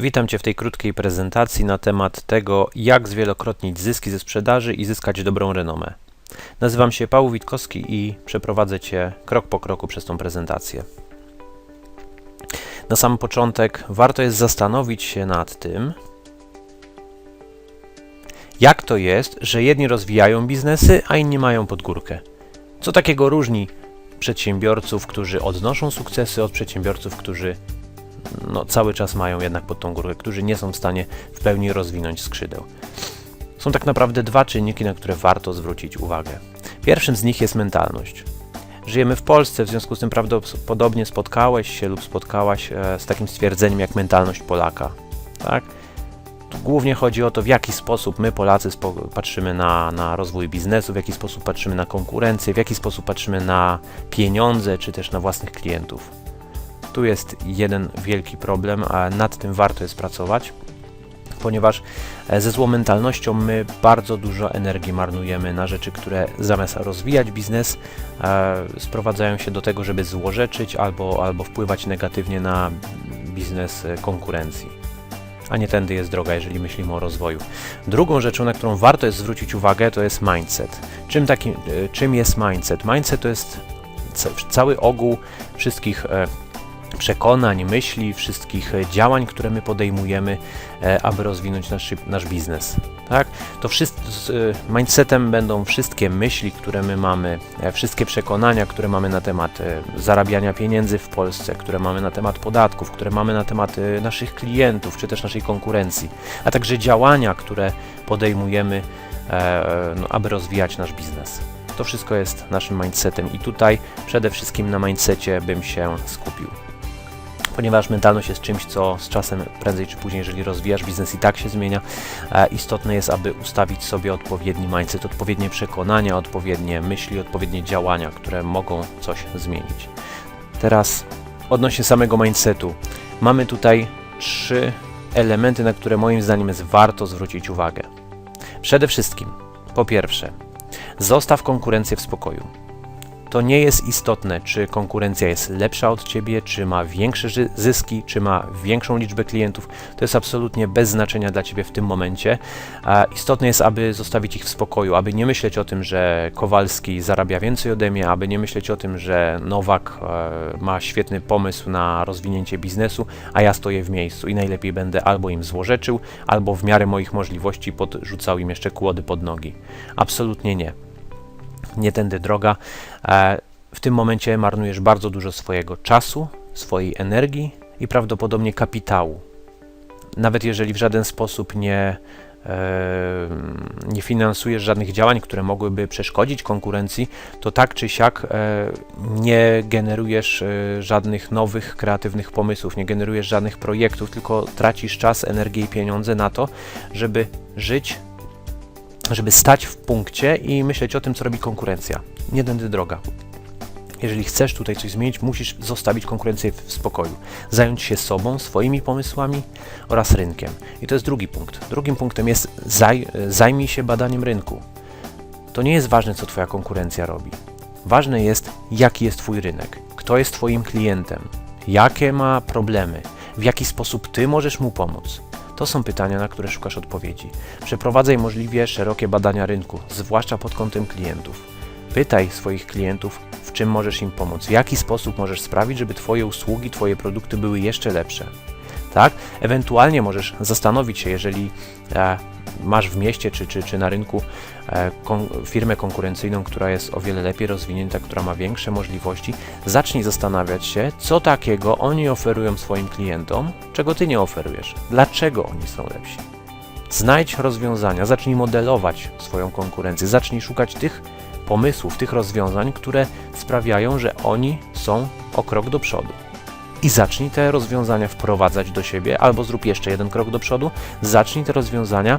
Witam Cię w tej krótkiej prezentacji na temat tego, jak zwielokrotnić zyski ze sprzedaży i zyskać dobrą renomę. Nazywam się Paweł Witkowski i przeprowadzę Cię krok po kroku przez tą prezentację. Na sam początek warto jest zastanowić się nad tym, jak to jest, że jedni rozwijają biznesy, a inni mają podgórkę. Co takiego różni przedsiębiorców, którzy odnoszą sukcesy od przedsiębiorców, którzy no, cały czas mają jednak pod tą górkę, którzy nie są w stanie w pełni rozwinąć skrzydeł. Są tak naprawdę dwa czynniki, na które warto zwrócić uwagę. Pierwszym z nich jest mentalność. Żyjemy w Polsce, w związku z tym prawdopodobnie spotkałeś się lub spotkałaś e, z takim stwierdzeniem jak mentalność Polaka. Tak? Głównie chodzi o to, w jaki sposób my, Polacy, patrzymy na, na rozwój biznesu, w jaki sposób patrzymy na konkurencję, w jaki sposób patrzymy na pieniądze, czy też na własnych klientów. Tu jest jeden wielki problem, a nad tym warto jest pracować, ponieważ e, ze złą mentalnością my bardzo dużo energii marnujemy na rzeczy, które zamiast rozwijać biznes, e, sprowadzają się do tego, żeby złorzeczyć albo, albo wpływać negatywnie na biznes e, konkurencji. A nie tędy jest droga, jeżeli myślimy o rozwoju. Drugą rzeczą, na którą warto jest zwrócić uwagę, to jest mindset. Czym, takim, e, czym jest mindset? Mindset to jest ca- cały ogół wszystkich przekonań, myśli, wszystkich e, działań, które my podejmujemy, e, aby rozwinąć nasz, nasz biznes. Tak? To wszystko z e, mindsetem będą wszystkie myśli, które my mamy, wszystkie przekonania, które mamy na temat zarabiania pieniędzy w Polsce, które mamy na temat podatków, które mamy na temat naszych klientów, czy też naszej konkurencji, a także działania, które podejmujemy, no, aby rozwijać nasz biznes. To wszystko jest naszym mindsetem i tutaj przede wszystkim na mindsetie bym się skupił ponieważ mentalność jest czymś, co z czasem prędzej czy później, jeżeli rozwijasz biznes i tak się zmienia, e, istotne jest, aby ustawić sobie odpowiedni mindset, odpowiednie przekonania, odpowiednie myśli, odpowiednie działania, które mogą coś zmienić. Teraz odnośnie samego mindsetu. Mamy tutaj trzy elementy, na które moim zdaniem jest warto zwrócić uwagę. Przede wszystkim, po pierwsze, zostaw konkurencję w spokoju to nie jest istotne, czy konkurencja jest lepsza od ciebie, czy ma większe zy- zyski, czy ma większą liczbę klientów. To jest absolutnie bez znaczenia dla ciebie w tym momencie. Istotne jest, aby zostawić ich w spokoju, aby nie myśleć o tym, że Kowalski zarabia więcej ode mnie, aby nie myśleć o tym, że Nowak e, ma świetny pomysł na rozwinięcie biznesu, a ja stoję w miejscu i najlepiej będę albo im złorzeczył, albo w miarę moich możliwości podrzucał im jeszcze kłody pod nogi. Absolutnie nie nie tędy droga. E, W tym momencie marnujesz bardzo dużo swojego czasu, swojej energii i prawdopodobnie kapitału. Nawet jeżeli w żaden sposób nie, e, nie finansujesz żadnych działań, które mogłyby przeszkodzić konkurencji, to tak czy siak e, nie generujesz żadnych nowych, kreatywnych pomysłów, nie generujesz żadnych projektów, tylko tracisz czas, energię i pieniądze na to, żeby żyć żeby stać w punkcie i myśleć o tym, co robi konkurencja. Nie tędy droga. Jeżeli chcesz tutaj coś zmienić, musisz zostawić konkurencję w spokoju. Zająć się sobą, swoimi pomysłami oraz rynkiem. I to jest drugi punkt. Drugim punktem jest zaj, zajmij się badaniem rynku. To nie jest ważne, co Twoja konkurencja robi. Ważne jest, jaki jest Twój rynek, kto jest Twoim klientem, jakie ma problemy, w jaki sposób Ty możesz mu pomóc. To są pytania, na które szukasz odpowiedzi. Przeprowadzaj możliwie szerokie badania rynku, zwłaszcza pod kątem klientów. Pytaj swoich klientów, w czym możesz im pomóc, w jaki sposób możesz sprawić, żeby Twoje usługi, Twoje produkty były jeszcze lepsze. Tak? Ewentualnie możesz zastanowić się, jeżeli e, masz w mieście czy, czy, czy na rynku e, kon, firmę konkurencyjną, która jest o wiele lepiej rozwinięta, która ma większe możliwości, zacznij zastanawiać się, co takiego oni oferują swoim klientom, czego ty nie oferujesz, dlaczego oni są lepsi. Znajdź rozwiązania, zacznij modelować swoją konkurencję, zacznij szukać tych pomysłów, tych rozwiązań, które sprawiają, że oni są o krok do przodu. I zacznij te rozwiązania wprowadzać do siebie, albo zrób jeszcze jeden krok do przodu, zacznij te rozwiązania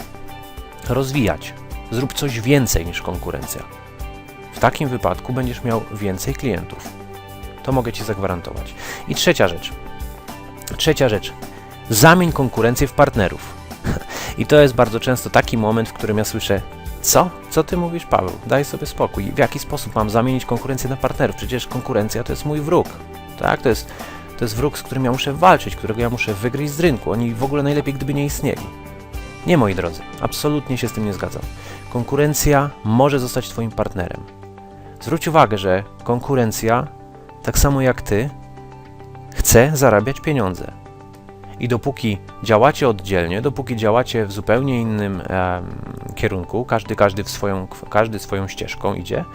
rozwijać. Zrób coś więcej niż konkurencja. W takim wypadku będziesz miał więcej klientów. To mogę Ci zagwarantować. I trzecia rzecz. Trzecia rzecz. Zamień konkurencję w partnerów. I to jest bardzo często taki moment, w którym ja słyszę: Co? Co ty mówisz, Paweł? Daj sobie spokój. W jaki sposób mam zamienić konkurencję na partnerów? Przecież konkurencja to jest mój wróg. Tak? To jest To jest wróg, z którym ja muszę walczyć, którego ja muszę wygryźć z rynku. Oni w ogóle najlepiej, gdyby nie istnieli. Nie, moi drodzy, absolutnie się z tym nie zgadzam. Konkurencja może zostać Twoim partnerem. Zwróć uwagę, że konkurencja, tak samo jak Ty, chce zarabiać pieniądze. I dopóki działacie oddzielnie, dopóki działacie w zupełnie innym em, kierunku, każdy, każdy, w swoją, każdy swoją ścieżką idzie,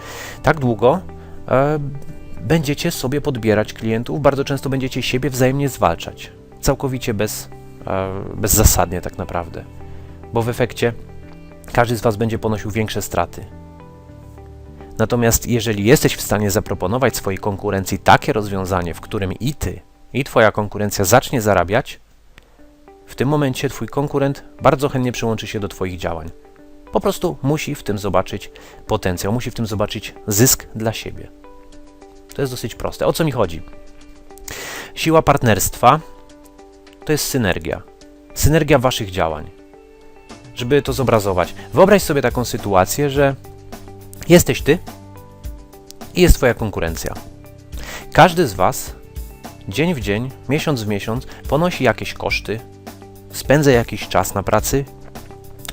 tak długo e, będziecie sobie podbierać klientów, bardzo często będziecie siebie wzajemnie zwalczać. Całkowicie bez, e, bezzasadnie tak naprawdę. Bo w efekcie każdy z Was będzie ponosił większe straty. Natomiast jeżeli jesteś w stanie zaproponować swojej konkurencji takie rozwiązanie, w którym i Ty, i Twoja konkurencja zacznie zarabiać, w tym momencie Twój konkurent bardzo chętnie przyłączy się do Twoich działań. Po prostu musi w tym zobaczyć potencjał, musi w tym zobaczyć zysk dla siebie. To jest dosyć proste. O co mi chodzi? Siła partnerstwa to jest synergia. Synergia Waszych działań. Żeby to zobrazować, wyobraź sobie taką sytuację, że jesteś Ty i jest Twoja konkurencja. Każdy z Was dzień w dzień, miesiąc w miesiąc ponosi jakieś koszty, spędza jakiś czas na pracy,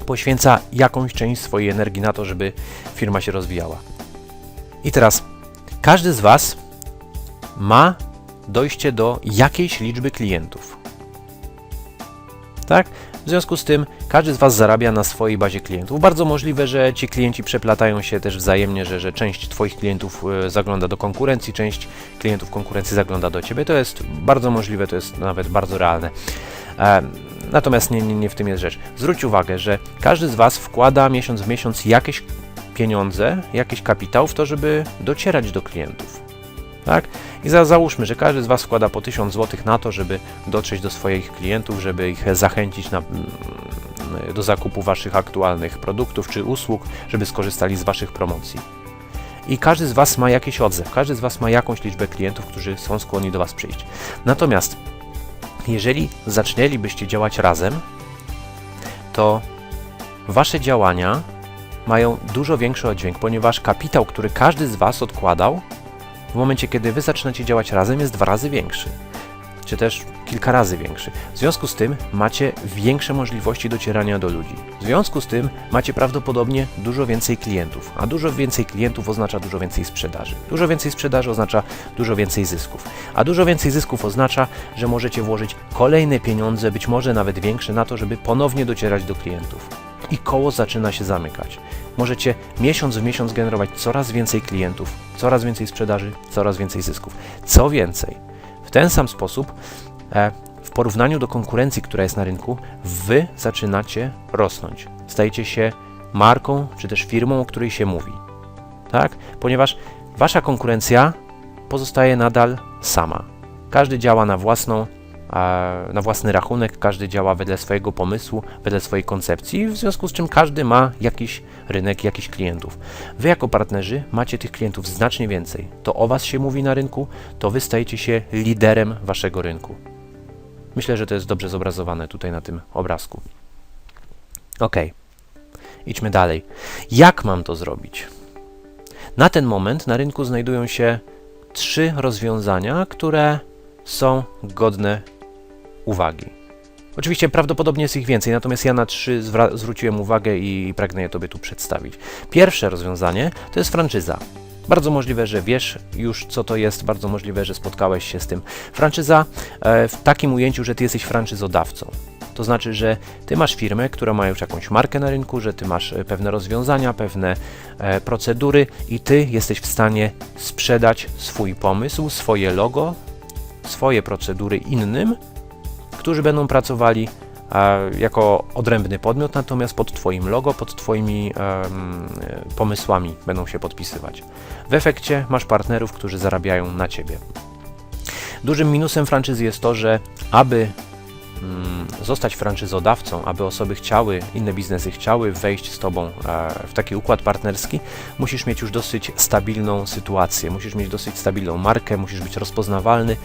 poświęca jakąś część swojej energii na to, żeby firma się rozwijała. I teraz każdy z Was ma dojście do jakiejś liczby klientów. Tak? W związku z tym każdy z Was zarabia na swojej bazie klientów. Bardzo możliwe, że ci klienci przeplatają się też wzajemnie, że, że część Twoich klientów e, zagląda do konkurencji, część klientów konkurencji zagląda do Ciebie. To jest bardzo możliwe, to jest nawet bardzo realne. E, Natomiast nie, nie, nie w tym jest rzecz. Zwróć uwagę, że każdy z Was wkłada miesiąc w miesiąc jakieś pieniądze, jakiś kapitał w to, żeby docierać do klientów. Tak? I za, załóżmy, że każdy z Was wkłada po 1000 zł na to, żeby dotrzeć do swoich klientów, żeby ich zachęcić na, mm, do zakupu Waszych aktualnych produktów czy usług, żeby skorzystali z Waszych promocji. I każdy z Was ma jakiś odzew, każdy z Was ma jakąś liczbę klientów, którzy są skłonni do Was przyjść. Natomiast jeżeli zaczęlibyście działać razem, to wasze działania mają dużo większy oddźwięk, ponieważ kapitał, który każdy z Was odkładał, w momencie kiedy Wy zaczynacie działać razem, jest dwa razy większy, czy też kilka razy większy. W związku z tym macie większe możliwości docierania do ludzi. W związku z tym macie prawdopodobnie dużo więcej klientów, a dużo więcej klientów oznacza dużo więcej sprzedaży. Dużo więcej sprzedaży oznacza dużo więcej zysków, a dużo więcej zysków oznacza, że możecie włożyć kolejne pieniądze, być może nawet większe, na to, żeby ponownie docierać do klientów. I koło zaczyna się zamykać. Możecie miesiąc w miesiąc generować coraz więcej klientów, coraz więcej sprzedaży, coraz więcej zysków. Co więcej, w ten sam sposób e, w porównaniu do konkurencji, która jest na rynku, wy zaczynacie rosnąć. Stajecie się marką czy też firmą, o której się mówi. Tak? Ponieważ wasza konkurencja pozostaje nadal sama. Każdy działa na własną na własny rachunek, każdy działa wedle swojego pomysłu, wedle swojej koncepcji, w związku z czym każdy ma jakiś rynek, jakiś klientów. Wy jako partnerzy macie tych klientów znacznie więcej. To o was się mówi na rynku, to wy stajecie się liderem waszego rynku. Myślę, że to jest dobrze zobrazowane tutaj na tym obrazku. Ok, idźmy dalej. Jak mam to zrobić? Na ten moment na rynku znajdują się trzy rozwiązania, które są godne uwagi. Oczywiście prawdopodobnie jest ich więcej, natomiast ja na trzy zwróciłem uwagę i pragnę je Tobie tu przedstawić. Pierwsze rozwiązanie to jest franczyza. Bardzo możliwe, że wiesz już co to jest, bardzo możliwe, że spotkałeś się z tym. Franczyza e, w takim ujęciu, że Ty jesteś franczyzodawcą. To znaczy, że Ty masz firmę, która ma już jakąś markę na rynku, że Ty masz e, pewne rozwiązania, pewne e, procedury i Ty jesteś w stanie sprzedać swój pomysł, swoje logo, swoje procedury innym, którzy będą pracowali e, jako odrębny podmiot, natomiast pod Twoim logo, pod Twoimi e, pomysłami będą się podpisywać. W efekcie masz partnerów, którzy zarabiają na Ciebie. Dużym minusem franczyzy jest to, że aby mm, zostać franczyzodawcą, aby osoby chciały, inne biznesy chciały wejść z Tobą e, w taki układ partnerski, musisz mieć już dosyć stabilną sytuację, musisz mieć dosyć stabilną markę, musisz być rozpoznawalny,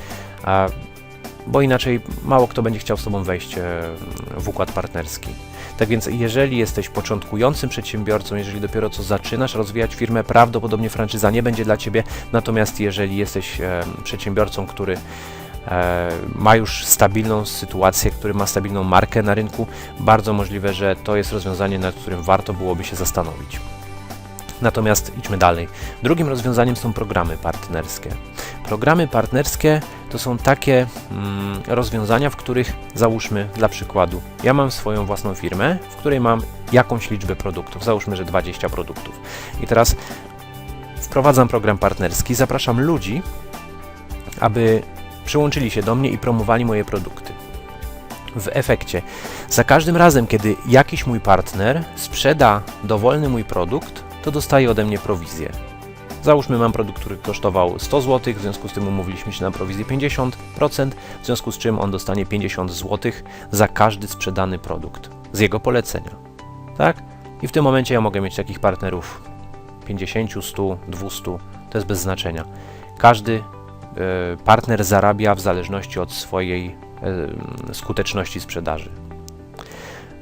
bo inaczej mało kto będzie chciał z Tobą wejść e, w układ partnerski. Tak więc, jeżeli jesteś początkującym przedsiębiorcą, jeżeli dopiero co zaczynasz rozwijać firmę, prawdopodobnie franczyza nie będzie dla Ciebie. Natomiast jeżeli jesteś e, przedsiębiorcą, który e, ma już stabilną sytuację, który ma stabilną markę na rynku, bardzo możliwe, że to jest rozwiązanie, nad którym warto byłoby się zastanowić. Natomiast idźmy dalej. Drugim rozwiązaniem są programy partnerskie. Programy partnerskie to są takie mm, rozwiązania, w których załóżmy dla przykładu, ja mam swoją własną firmę, w której mam jakąś liczbę produktów, załóżmy, że 20 produktów. I teraz wprowadzam program partnerski, zapraszam ludzi, aby przyłączyli się do mnie i promowali moje produkty. W efekcie, za każdym razem, kiedy jakiś mój partner sprzeda dowolny mój produkt, to dostaje ode mnie prowizję. Załóżmy, mam produkt, który kosztował 100 zł, w związku z tym umówiliśmy się na prowizję 50%, w związku z czym on dostanie 50 zł za każdy sprzedany produkt z jego polecenia. Tak? I w tym momencie ja mogę mieć takich partnerów 50, 100, 200, to jest bez znaczenia. Każdy e, partner zarabia w zależności od swojej e, skuteczności sprzedaży.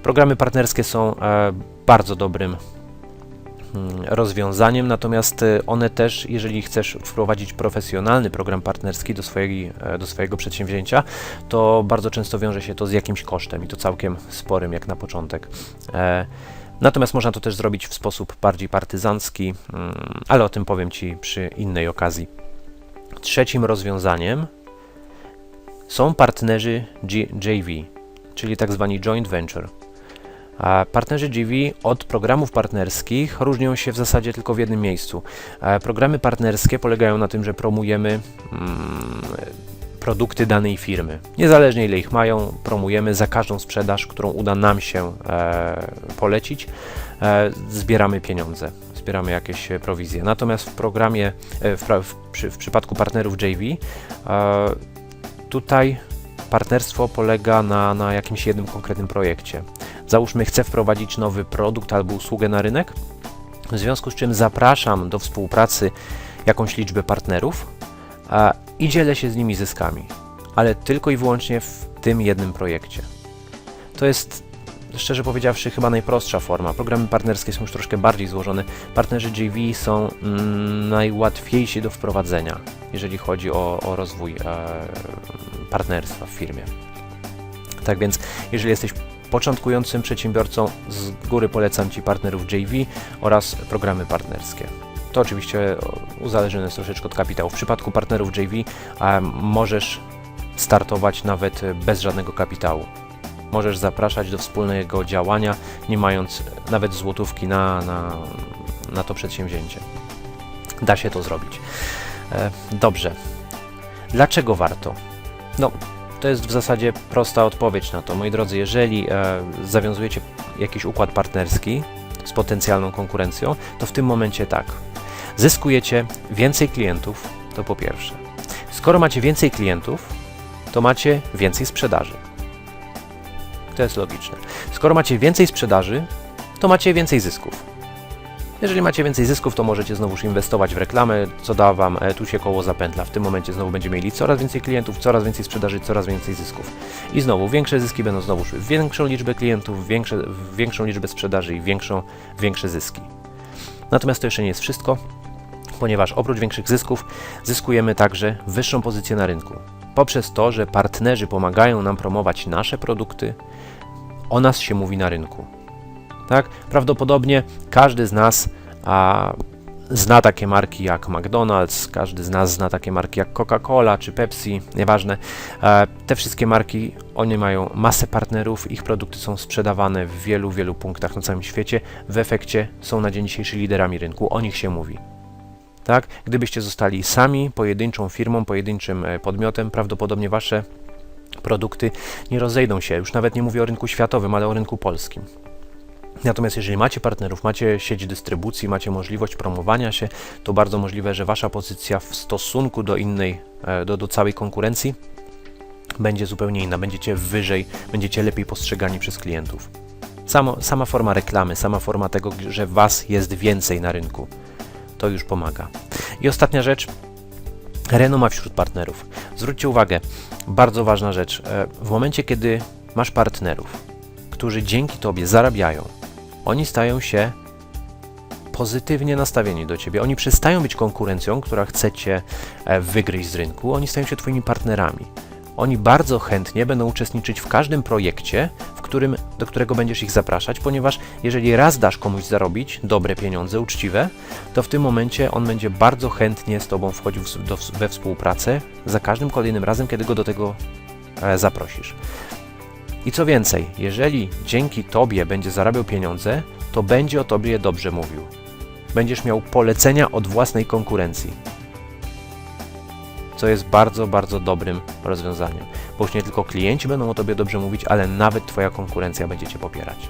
Programy partnerskie są e, bardzo dobrym rozwiązaniem, natomiast e, one też, jeżeli chcesz wprowadzić profesjonalny program partnerski do, swojej, e, do swojego przedsięwzięcia, to bardzo często wiąże się to z jakimś kosztem i to całkiem sporym, jak na początek. E, Natomiast można to też zrobić w sposób bardziej partyzancki, mm, ale o tym powiem Ci przy innej okazji. Trzecim rozwiązaniem są partnerzy JV, czyli tak zwani joint venture. Partnerzy GV od programów partnerskich różnią się w zasadzie tylko w jednym miejscu. E, Programy partnerskie polegają na tym, że promujemy mm, produkty danej firmy. Niezależnie ile ich mają, promujemy za każdą sprzedaż, którą uda nam się e, polecić, e, zbieramy pieniądze, zbieramy jakieś prowizje. Natomiast w programie, w, w, w przypadku partnerów JV, tutaj partnerstwo polega na, na jakimś jednym konkretnym projekcie. Załóżmy, chcę wprowadzić nowy produkt albo usługę na rynek, w związku z czym zapraszam do współpracy jakąś liczbę partnerów a, i dzielę się z nimi zyskami, ale tylko i wyłącznie w tym jednym projekcie. To jest, szczerze powiedziawszy, chyba najprostsza forma. Programy partnerskie są już troszkę bardziej złożone. Partnerzy JV są mm, najłatwiejsi do wprowadzenia, jeżeli chodzi o, o rozwój e, partnerstwa w firmie. Tak więc, jeżeli jesteś początkującym przedsiębiorcą, z góry polecam Ci partnerów JV oraz programy partnerskie. To oczywiście o, uzależnione jest troszeczkę od kapitału. W przypadku partnerów JV e, możesz startować nawet e, bez żadnego kapitału. Możesz zapraszać do wspólnego działania, nie mając nawet złotówki na, na, na to przedsięwzięcie. Da się to zrobić. E, dobrze. Dlaczego warto? No, to jest w zasadzie prosta odpowiedź na to. Moi drodzy, jeżeli e, zawiązujecie jakiś układ partnerski z potencjalną konkurencją, to w tym momencie tak. Zyskujecie więcej klientów, to po pierwsze. Skoro macie więcej klientów, to macie więcej sprzedaży. To jest logiczne. Skoro macie więcej sprzedaży, to macie więcej zysków. Jeżeli macie więcej zysków, to możecie znowuż inwestować w reklamę, co da Wam, e, tu się koło zapętla. W tym momencie znowu będziemy mieli coraz więcej klientów, coraz więcej sprzedaży, coraz więcej zysków. I znowu większe zyski będą znowu szły w większą liczbę klientów, większą liczbę sprzedaży i większą, większe zyski. Natomiast to jeszcze nie jest wszystko, ponieważ oprócz większych zysków zyskujemy także wyższą pozycję na rynku. Poprzez to, że partnerzy pomagają nam promować nasze produkty, o nas się mówi na rynku. Tak? Prawdopodobnie każdy z nas a, zna takie marki jak McDonald's, każdy z nas zna takie marki jak Coca-Cola czy Pepsi, nieważne. E, te wszystkie marki, one mają masę partnerów, ich produkty są sprzedawane w wielu, wielu punktach na całym świecie. W efekcie są na dzień dzisiejszy liderami rynku, o nich się mówi. Tak? Gdybyście zostali sami, pojedynczą firmą, pojedynczym e, podmiotem, prawdopodobnie wasze produkty nie rozejdą się. Już nawet nie mówię o rynku światowym, ale o rynku polskim. Natomiast jeżeli macie partnerów, macie sieć dystrybucji, macie możliwość promowania się, to bardzo możliwe, że wasza pozycja w stosunku do innej, e, do, do całej konkurencji będzie zupełnie inna. Będziecie wyżej, będziecie lepiej postrzegani przez klientów. Samo, sama forma reklamy, sama forma tego, że was jest więcej na rynku, to już pomaga. I ostatnia rzecz, renoma wśród partnerów. Zwróćcie uwagę, bardzo ważna rzecz. e, W momencie, kiedy masz partnerów, którzy dzięki tobie zarabiają, oni stają się pozytywnie nastawieni do ciebie. Oni przestają być konkurencją, która chce cię e, wygryźć z rynku, oni stają się twoimi partnerami. Oni bardzo chętnie będą uczestniczyć w każdym projekcie, w którym, do którego będziesz ich zapraszać, ponieważ jeżeli raz dasz komuś zarobić dobre pieniądze, uczciwe, to w tym momencie on będzie bardzo chętnie z Tobą wchodził w- do, we współpracę za każdym kolejnym razem, kiedy go do tego e, zaprosisz. I co więcej, jeżeli dzięki Tobie będzie zarabiał pieniądze, to będzie o Tobie dobrze mówił. Będziesz miał polecenia od własnej konkurencji. Co jest bardzo, bardzo dobrym rozwiązaniem. Bo już nie tylko klienci będą o Tobie dobrze mówić, ale nawet Twoja konkurencja będzie Cię popierać.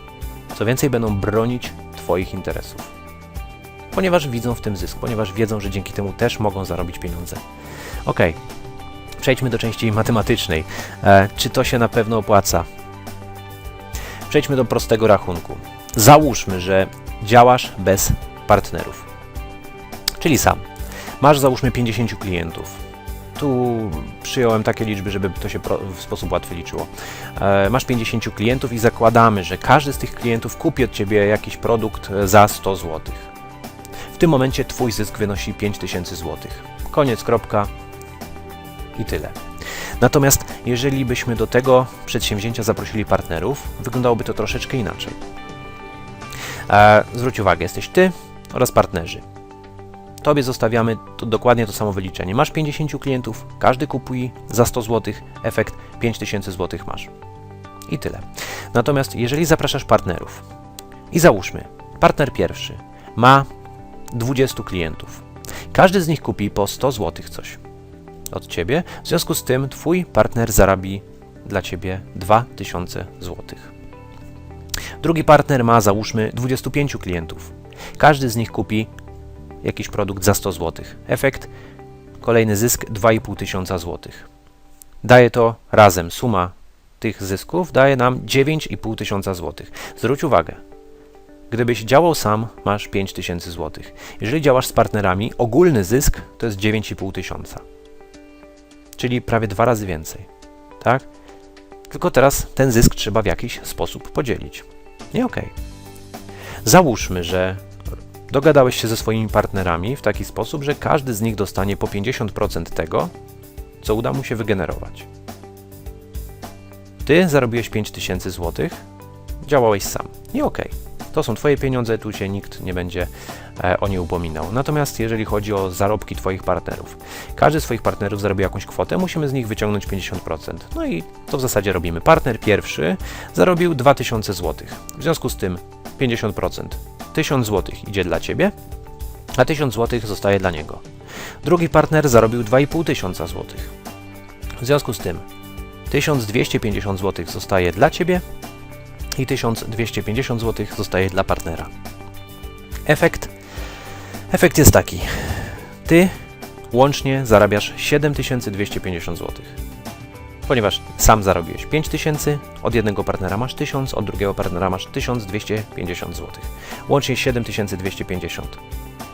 Co więcej, będą bronić Twoich interesów. Ponieważ widzą w tym zysk, ponieważ wiedzą, że dzięki temu też mogą zarobić pieniądze. Ok, przejdźmy do części matematycznej. E, czy to się na pewno opłaca? Przejdźmy do prostego rachunku. Załóżmy, że działasz bez partnerów, czyli sam. Masz załóżmy 50 klientów. Tu przyjąłem takie liczby, żeby to się w sposób łatwy liczyło. E, masz 50 klientów i zakładamy, że każdy z tych klientów kupi od ciebie jakiś produkt e, za 100 zł. W tym momencie twój zysk wynosi 5000 zł. Koniec, kropka i tyle. Natomiast jeżeli byśmy do tego przedsięwzięcia zaprosili partnerów, wyglądałoby to troszeczkę inaczej. E, zwróć uwagę, jesteś ty oraz partnerzy. Tobie zostawiamy to, dokładnie to samo wyliczenie. Masz 50 klientów, każdy kupuje za 100 zł, efekt 5000 zł masz. I tyle. Natomiast jeżeli zapraszasz partnerów i załóżmy, partner pierwszy ma 20 klientów. Każdy z nich kupi po 100 zł coś od ciebie. W związku z tym twój partner zarabi dla ciebie 2000 zł. Drugi partner ma załóżmy 25 klientów. Każdy z nich kupi jakiś produkt za 100 zł. Efekt kolejny zysk 2,5 tysiąca złotych. Daje to razem suma tych zysków daje nam 9,5 tysiąca złotych. Zwróć uwagę, gdybyś działał sam, masz 5 tysięcy złotych. Jeżeli działasz z partnerami, ogólny zysk to jest 9,5 tysiąca czyli prawie dwa razy więcej. Tak? Tylko teraz ten zysk trzeba w jakiś sposób podzielić. Nie okej. Załóżmy, że dogadałeś się ze swoimi partnerami w taki sposób, że każdy z nich dostanie po 50% tego, co uda mu się wygenerować. Ty zarobiłeś 5000 zł, działałeś sam. Nie okej. To są Twoje pieniądze, tu się nikt nie będzie e, o nie upominał. Natomiast jeżeli chodzi o zarobki Twoich partnerów, każdy z Twoich partnerów zarabia jakąś kwotę, musimy z nich wyciągnąć 50%. No i to w zasadzie robimy. Partner pierwszy zarobił 2000 zł. W związku z tym 50%. 1000 zł idzie dla Ciebie, a 1000 zł zostaje dla niego. Drugi partner zarobił 2500 zł. W związku z tym 1250 zł zostaje dla Ciebie i 1250 zł zostaje dla partnera. Efekt efekt jest taki. Ty łącznie zarabiasz 7250 zł. Ponieważ sam zarobiłeś 5000, od jednego partnera masz 1000, od drugiego partnera masz 1250 zł. Łącznie 7250.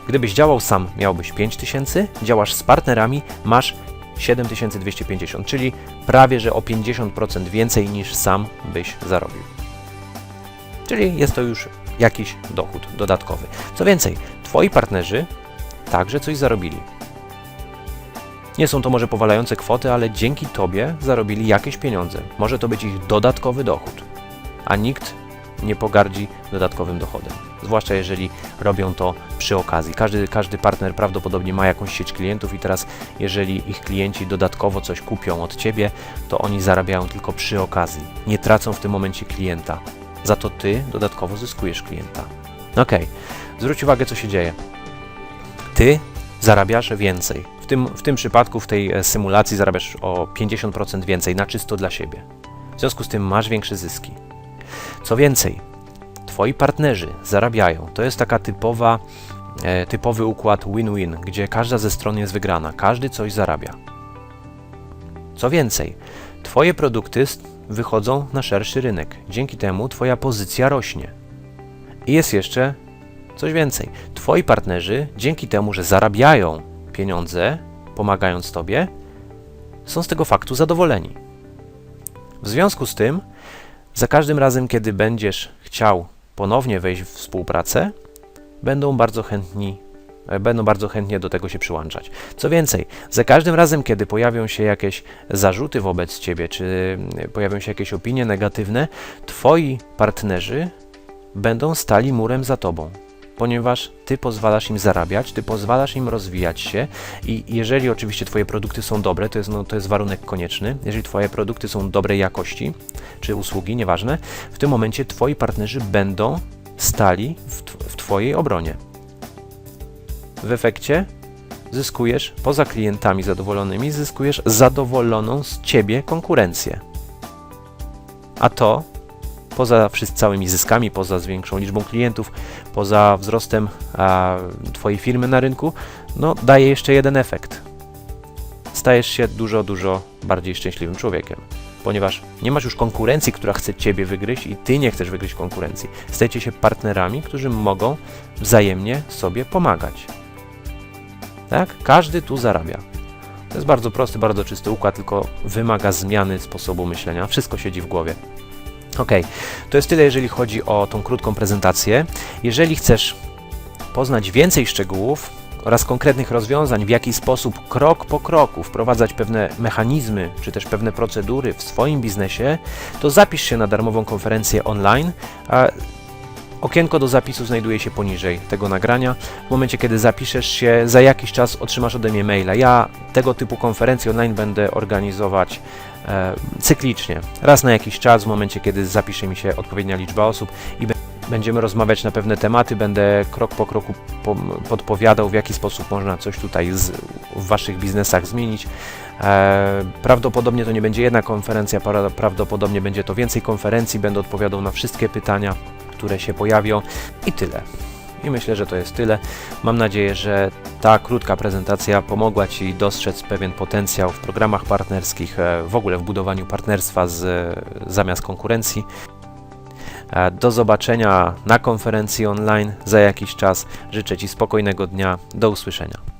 Gdybyś działał sam, miałbyś 5000, działasz z partnerami, masz 7250, czyli prawie że o 50% więcej niż sam byś zarobił. Czyli jest to już jakiś dochód dodatkowy. Co więcej, Twoi partnerzy także coś zarobili. Nie są to może powalające kwoty, ale dzięki Tobie zarobili jakieś pieniądze. Może to być ich dodatkowy dochód, a nikt nie pogardzi dodatkowym dochodem. Zwłaszcza jeżeli robią to przy okazji. Każdy, każdy partner prawdopodobnie ma jakąś sieć klientów i teraz jeżeli ich klienci dodatkowo coś kupią od Ciebie, to oni zarabiają tylko przy okazji. Nie tracą w tym momencie klienta. Za to Ty dodatkowo zyskujesz klienta. Ok, zwróć uwagę co się dzieje. Ty zarabiasz więcej. W tym, w tym przypadku, w tej e, symulacji zarabiasz o 50% więcej na czysto dla siebie. W związku z tym masz większe zyski. Co więcej, twoi partnerzy zarabiają. To jest taka typowa, e, typowy układ win-win, gdzie każda ze stron jest wygrana, każdy coś zarabia. Co więcej, twoje produkty wychodzą na szerszy rynek. Dzięki temu twoja pozycja rośnie. I jest jeszcze coś więcej. Twoi partnerzy, dzięki temu, że zarabiają pieniądze, pomagając tobie, są z tego faktu zadowoleni. W związku z tym, za każdym razem, kiedy będziesz chciał ponownie wejść w współpracę, będą bardzo chętni będą bardzo chętnie do tego się przyłączać. Co więcej, za każdym razem, kiedy pojawią się jakieś zarzuty wobec ciebie, czy e, pojawią się jakieś opinie negatywne, twoi partnerzy będą stali murem za tobą. Ponieważ ty pozwalasz im zarabiać, ty pozwalasz im rozwijać się i jeżeli oczywiście twoje produkty są dobre, to jest, no, to jest warunek konieczny, jeżeli twoje produkty są dobrej jakości, czy usługi, nieważne, w tym momencie twoi partnerzy będą stali w, tw- w twojej obronie. W efekcie zyskujesz, poza klientami zadowolonymi, zyskujesz zadowoloną z ciebie konkurencję. A to, poza całymi zyskami, poza z większą liczbą klientów, poza wzrostem a, twojej firmy na rynku, no daje jeszcze jeden efekt. Stajesz się dużo, dużo bardziej szczęśliwym człowiekiem. Ponieważ nie masz już konkurencji, która chce ciebie wygryźć i ty nie chcesz wygryźć konkurencji. Stajecie się partnerami, którzy mogą wzajemnie sobie pomagać. Tak? Każdy tu zarabia. To jest bardzo prosty, bardzo czysty układ, tylko wymaga zmiany sposobu myślenia. Wszystko siedzi w głowie. Ok, to jest tyle, jeżeli chodzi o tą krótką prezentację. Jeżeli chcesz poznać więcej szczegółów oraz konkretnych rozwiązań, w jaki sposób krok po kroku wprowadzać pewne mechanizmy czy też pewne procedury w swoim biznesie, to zapisz się na darmową konferencję online. Okienko do zapisu znajduje się poniżej tego nagrania. W momencie, kiedy zapiszesz się, za jakiś czas otrzymasz ode mnie maila. Ja tego typu konferencje online będę organizować e, cyklicznie. Raz na jakiś czas, w momencie, kiedy zapisze mi się odpowiednia liczba osób i będziemy rozmawiać na pewne tematy. Będę krok po kroku podpowiadał, w jaki sposób można coś tutaj z, w Waszych biznesach zmienić. E, prawdopodobnie to nie będzie jedna konferencja, pra- prawdopodobnie będzie to więcej konferencji. Będę odpowiadał na wszystkie pytania, które się pojawią i tyle. I myślę, że to jest tyle. Mam nadzieję, że ta krótka prezentacja pomogła Ci dostrzec pewien potencjał w programach partnerskich, e, w ogóle w budowaniu partnerstwa z, zamiast konkurencji. E, Do zobaczenia na konferencji online za jakiś czas. Życzę Ci spokojnego dnia. Do usłyszenia.